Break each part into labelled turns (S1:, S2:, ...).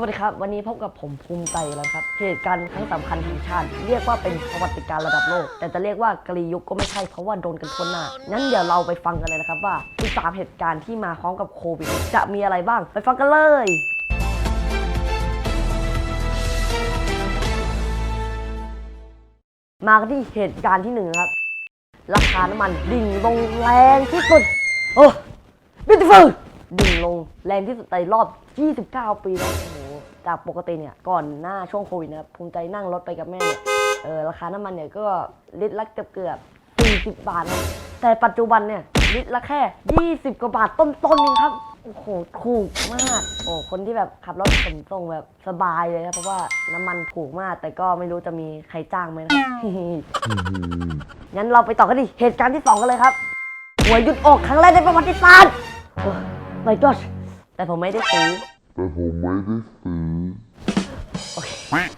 S1: วัสดีครับ วันนี้พบกับผมภูมิใจแล้วครับ เหตุการณ์ครั้งสำคัญแห่งชาติ เรียกว่าเป็นประวัติการณ์ระดับโลก แต่จะเรียกว่ากรียุคก็ไม่ใช่เพราะว่าโดนกันทั่วหน้างั้นเดี๋ยวเราไปฟังกันเลยนะครับว่า13เหตุการณ์ที่มาพร้อมกับโควิด จะมีอะไรบ้างไปฟังกันเลยมาที่เหตุการณ์ที่หนึ่งครับ ราคาน้ำมันดิ่งลงแรงที่สุด โอ้ beautiful ดิ่งลงแรงที่สุดในรอบ 29 ปีแล้วโอ้โห จากปกติเนี่ยก่อนหน้าช่วงโควิดนะครับภูมิใจนั่งรถไปกับแม่เนี่ยเออราคาน้ำมันเนี่ยก็ลิตรละเกือบเกือบ40 บาทนะแต่ปัจจุบันเนี่ยลิตรละแค่ 20 กว่าบาทต้นๆเองครับโอ้โหถูกมากโอ้คนที่แบบขับรถขนส่งแบบสบายเลยครับเพราะว่าน้ำมันถูกมาก แต่ก็ไม่รู้จะมีใครจ้างไหมนะครับงั้นเราไปต่อกันดิเหตุการณ์ที่สองกันเลยครับหวยหยุดออกครั้งแรกในประวัติศาสตร์โอ้ my gosh แต่ผมไม่ได้ซื้อ
S2: แต่ผมไม่ได้ซื้อ
S1: โอเค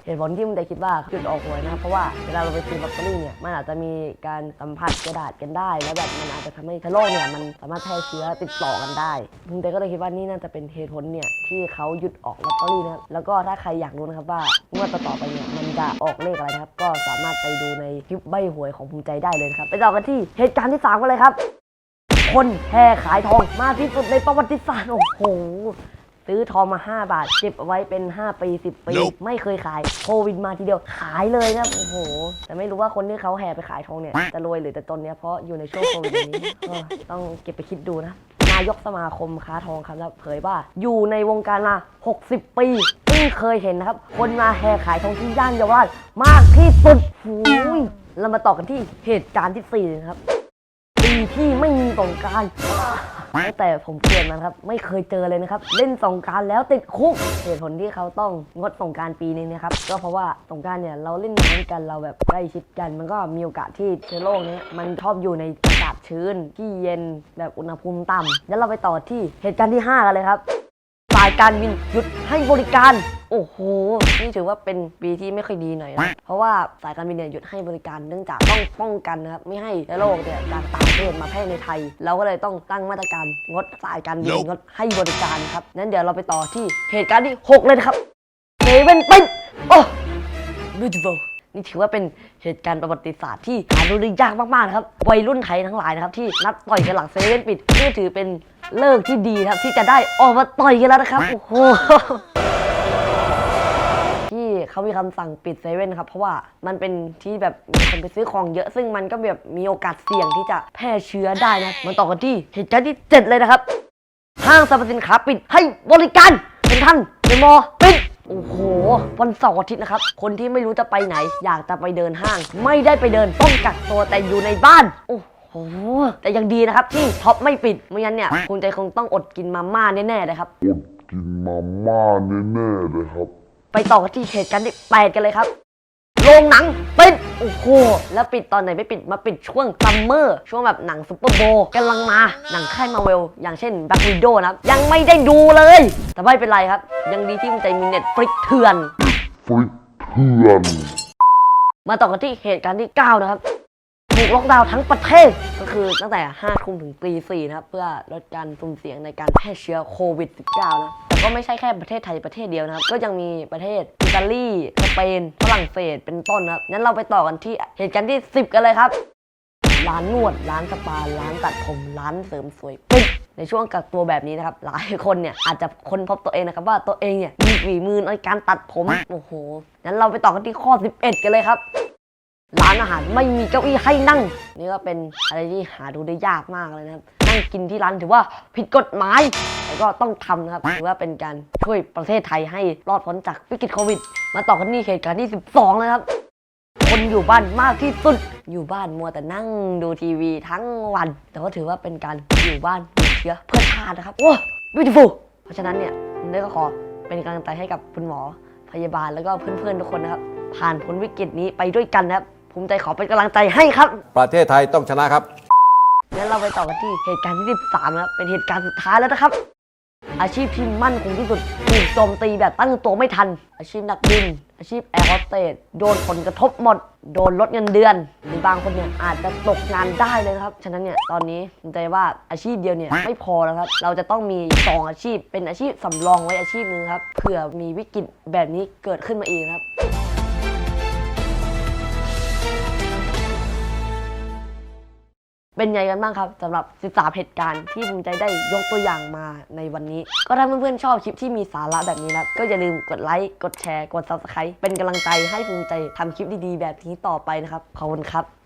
S1: เหตุผลที่มึงได้คิดว่าหยุดออกหวยนะครับเพราะว่าเวลาเราไปซื้อลอตเตอรี่เนี่ยมันอาจจะมีการสัมผัสกระดาษกันได้ แล้วแบบมันอาจจะทำให้เชื้อโรคเนี่ยมันสามารถแพร่เชื้อติดต่อกันได้มึงเต้ก็เลยคิดว่านี่น่าจะเป็นเหตุผลเนี่ยที่เขาหยุดออกลอตเตอรี่นะครับแล้วก็ถ้าใครอยากรู้นะครับว่างวดต่อๆไปเนี่ยมันจะออกเลขอะไรนะครับ ก็สามารถไปดูในคลิปใบหวยของภูมิใจได้เลยนะครับไปต่อกันที่เหตุการณ์ที่สามกันเลยครับ คนแห่ขายทองมากที่สุดในประวัติศาสตร์โอ้โห ซื้อทองมา 5 บาท เก็บเอาไว้เป็น 5 ปี 10 ปี
S2: Nope
S1: ไม่เคยขายโควิดมาทีเดียวขายเลยนะครับโอ้โห แต่ไม่รู้ว่าคนที่เขาแห่ไปขายทองเนี่ย จะรวยหรือจะจนเนี่ยเพราะอยู่ในช่วงโควิดนี้ก็ต้องเก็บไปคิดดูนะ นายกสมาคมค้าทองครับแล้วเผยว่า อยู่ในวงการมา 60 ปีเพิ่งเคยเห็นนะครับ คนมาแห่ขายทองที่ย่านเยาวราชมากที่สุดหูยเรามาต่อกันที่เหตุการณ์ที่สี่นะครับ ปีที่ไม่มีสงกราร ตั้งแต่ผมเกิดมันครับ ไม่เคยเจอเลยนะครับ เล่นสงการแล้วติดคุกเหตุผลที่เขาต้องงดสงการปีนี้นะครับ ก็เพราะว่าสงการเนี่ยเราเล่นน้ำกันเราแบบใกล้ชิดกัน มันก็มีโอกาสที่เชื้อโรคเนี้ยมันชอบอยู่ในอากาศชื้นที่เย็นแบบอุณหภูมิต่ำแล้วเราไปต่อที่เหตุการณ์ที่5กันเลยครับายการบินหยุดให้บริการ โอ้โห นี่ถือว่าเป็นปีที่ไม่ค่อยดีหน่อยนะ เพราะว่าสายการบินเนี่ยหยุดให้บริการเนื่องจากต้องป้องกันนะครับไม่ให้เชื้อโรคเนี่ยจากต่างประเทศมาแพร่ในไทย เราก็เลยต้องตั้งมาตรการงดสายการบิน
S2: Nope
S1: งดให้บริการครับนั้นเดี๋ยวเราไปต่อที่เหตุการณ์ที่ 6 เลยนะครับเซเว่นปิดโอ้ beautiful นี่ถือว่าเป็นเหตุการณ์ประวัติศาสตร์ที่หาดูได้ยากมากๆนะครับ วัยรุ่นไทยทั้งหลายนะครับที่นัดต่อยกันหลังเซเว่นปิดนี่ถือเป็น เลิกที่ดีนะครับที่จะได้ออกมาต่อยกันแล้วนะครับโอ้โหที่เขามีคำสั่งปิดเซเว่นครับ เพราะว่ามันเป็นที่แบบมีคนไปซื้อของเยอะ ซึ่งมันก็แบบมีโอกาสเสี่ยงที่จะแพร่เชื้อได้นะมันต่อกันที่เหตุการณ์ที่ 7 เลยนะครับ ห้างสรรพสินค้าปิดให้บริการเป็นท่านเป็นมอปิดโอ้โห วันเสาร์อาทิตย์นะครับ คนที่ไม่รู้จะไปไหน อยากจะไปเดินห้าง ไม่ได้ไปเดินต้องกักตัวแต่อยู่ในบ้าน โอ้โห แต่ยังดีนะครับที่ท็อปไม่ปิดไม่งั้นเนี่ยคุณใจคงต้องอดกินมาม่าแน่ๆเลยครับ
S2: อดกินมาม่าแน่ๆเลยครับ
S1: ไปต่อกันที่เหตุการณ์ที่แปดกันเลยครับโรงหนังปิดโอ้โหแล้วปิดตอนไหนไม่ปิดมาปิดช่วงซัมเมอร์ช่วงแบบหนังซุปเปอร์โบว์กำลังมาหนังค่ายมาเวลอย่างเช่นแบ็ควิดโดนะครับ ยังไม่ได้ดูเลย แต่ไม่เป็นไรครับ ยังดีที่มันใจมีเน็ตฟลิกเถื่อน
S2: ฟริกเถื่อน
S1: มาต่อกันที่เหตุการณ์ที่ 9 นะครับ ถูกล็อกดาวน์ทั้งประเทศ ก็คือตั้งแต่5ทุ่มถึงตี4นะครับ เพื่อลดการสุ่มเสี่ยงในการแพร่เชื้อโควิด -19 นะแต่ก็ไม่ใช่แค่ประเทศไทยประเทศเดียวนะครับ ก็ยังมีประเทศอิตาลีสเปนฝรั่งเศสเป็นต้นนะครับงั้นเราไปต่อกันที่เหตุการณ์ที่ 10 กันเลยครับร้านนวด ร้านสปา ร้านตัดผม ร้านเสริมสวยปิดในช่วงกักตัวแบบนี้นะครับ หลายคนเนี่ยอาจจะค้นพบตัวเองนะครับว่าตัวเองเนี่ยมีฝีมือในการตัดผม โอ้โห งั้นเราไปต่อกันที่ข้อ 11 กันเลยครับ ร้านอาหารไม่มีเก้าอี้ให้นั่ง นี่ก็เป็นอะไรที่หาดูได้ยากมากเลยนะครับ นั่งกินที่ร้านถือว่าผิดกฎหมายแต่ก็ต้องทำนะครับถือว่าเป็นการช่วยประเทศไทยให้รอดพ้นจากวิกฤตโควิด มาต่อกันที่เหตุการณ์ที่ 12เลยครับ คนอยู่บ้านมากที่สุดอยู่บ้านมัวแต่นั่งดูทีวีทั้งวัน แต่ก็ถือว่าเป็นการอยู่บ้านหยุดเชื้อเพื่อชาตินะครับโอ้ beautiful เพราะฉะนั้นเนี่ยผมได้ก็ขอเป็นกำลังใจให้กับคุณหมอพยาบาลแล้วก็เพื่อนๆทุกคนนะครับ ผ่านพ้นวิกฤตนี้ไปด้วยกันนะครับ ภูมิใจขอเป็นกำลังใจให้ครับ
S3: ประเทศไทยต้องชนะครับ
S1: งั้นเราไปต่อกันที่เหตุการณ์ที่ 13นะครับเป็นเหตุการณ์สุดท้ายแล้วนะครับ อาชีพที่มั่นคงที่สุดถูกโจมตีแบบตั้งตัวไม่ทัน อาชีพนักบิน อาชีพแอร์โฮสเตสโดนผลกระทบหมด โดนลดเงินเดือน หรือบางคนเนี่ยอาจจะตกงานได้เลยนะครับ ฉะนั้นเนี่ยตอนนี้ผมใจว่าอาชีพเดียวเนี่ยไม่พอแล้วครับ เราจะต้องมีสองอาชีพ เป็นอาชีพสำรองไว้อาชีพหนึ่งครับเผื่อมีวิกฤตแบบนี้เกิดขึ้นมาอีกครับ เป็นไงกันบ้างครับสำหรับ 13 เหตุการณ์ที่ภูมิใจได้ยกตัวอย่างมาในวันนี้ ก็ถ้าเพื่อนๆชอบคลิปที่มีสาระแบบนี้นะก็อย่าลืมกดไลค์กดแชร์กด subscribe เป็นกำลังใจให้ภูมิใจทำคลิปดีๆ แบบนี้ต่อไปนะครับขอบคุณครับ